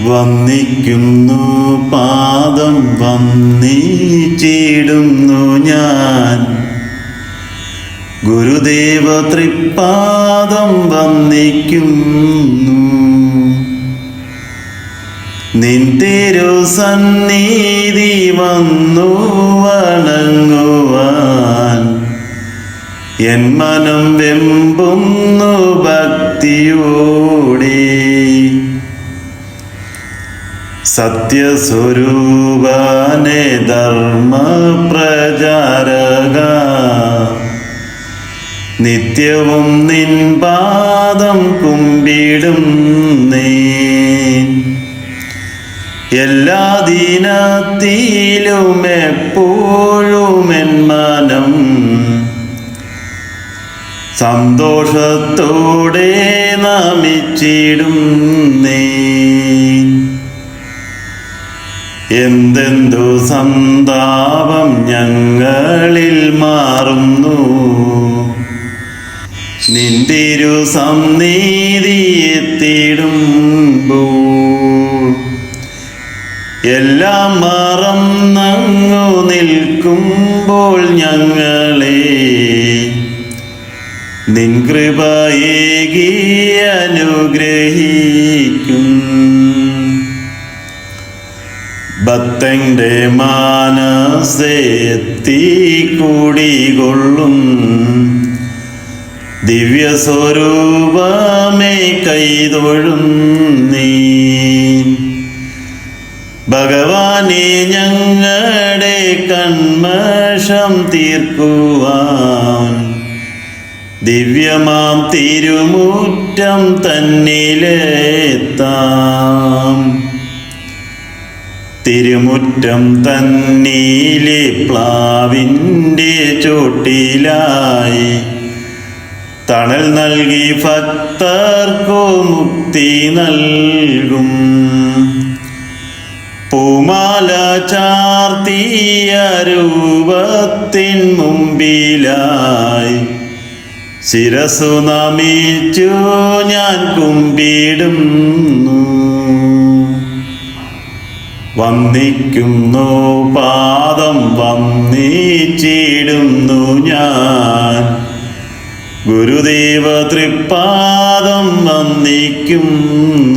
വന്നിക്കുന്നു പാദം വന്നിച്ചിടുന്നു ഞാൻ. ഗുരുദേവ തൃപ്പാദം വന്നിക്കുന്നു. നിന്തിരു സന്നിധി വന്നു വണങ്ങുവാൻ. എൻ മനം വെമ്പുന്നു ഭക്തിയോടെ സത്യസ്വരൂപനെ ധർമ്മ പ്രചാരക നിത്യവും നിൻ പാദം കുമ്പിടും നീ. എല്ലാ ദിനത്തിലും എപ്പോഴും എൻ മനം. സന്തോഷത്തോടെ നമിച്ചിടും നീ. എന്തെന്തു സന്താപം ഞങ്ങളിൽ മാറുന്നു. നിന്തിരു സന്നിധി എത്തിടുമ്പോൾ എല്ലാം മറന്നങ്ങു നിൽക്കുമ്പോൾ ഞങ്ങളെ നിൻ കൃപയേകി അനുഗ്രഹിക്കും. ഭക്തന്റെ കൂടി കൂടികൊള്ളും. ദിവ്യസ്വരൂപമേ കൈതൊഴും നീ. ഭഗവാനെ ഞങ്ങളുടെ കൺമഷം തീർക്കുവാൻ. ദിവ്യമാം തിരുമുറ്റം തന്നിലെത്താം. തിരുമുറ്റം തന്നീലെ പ്ലാവിന്റെ ചോട്ടിലായി. തണൽ നൽകി ഭക്തർക്കു മുക്തി നൽകും. പൂമാല ചാർത്തിയ രൂപത്തിൻ മുമ്പിലായി. ശിരസു നമിച്ചു ഞാൻ കുമ്പിടുന്നു. വന്നിക്കുന്നു പാദം വന്നിച്ചിടുന്നു ഞാൻ. ഗുരുദേവ തൃപ്പാദം വന്നിക്കുന്നു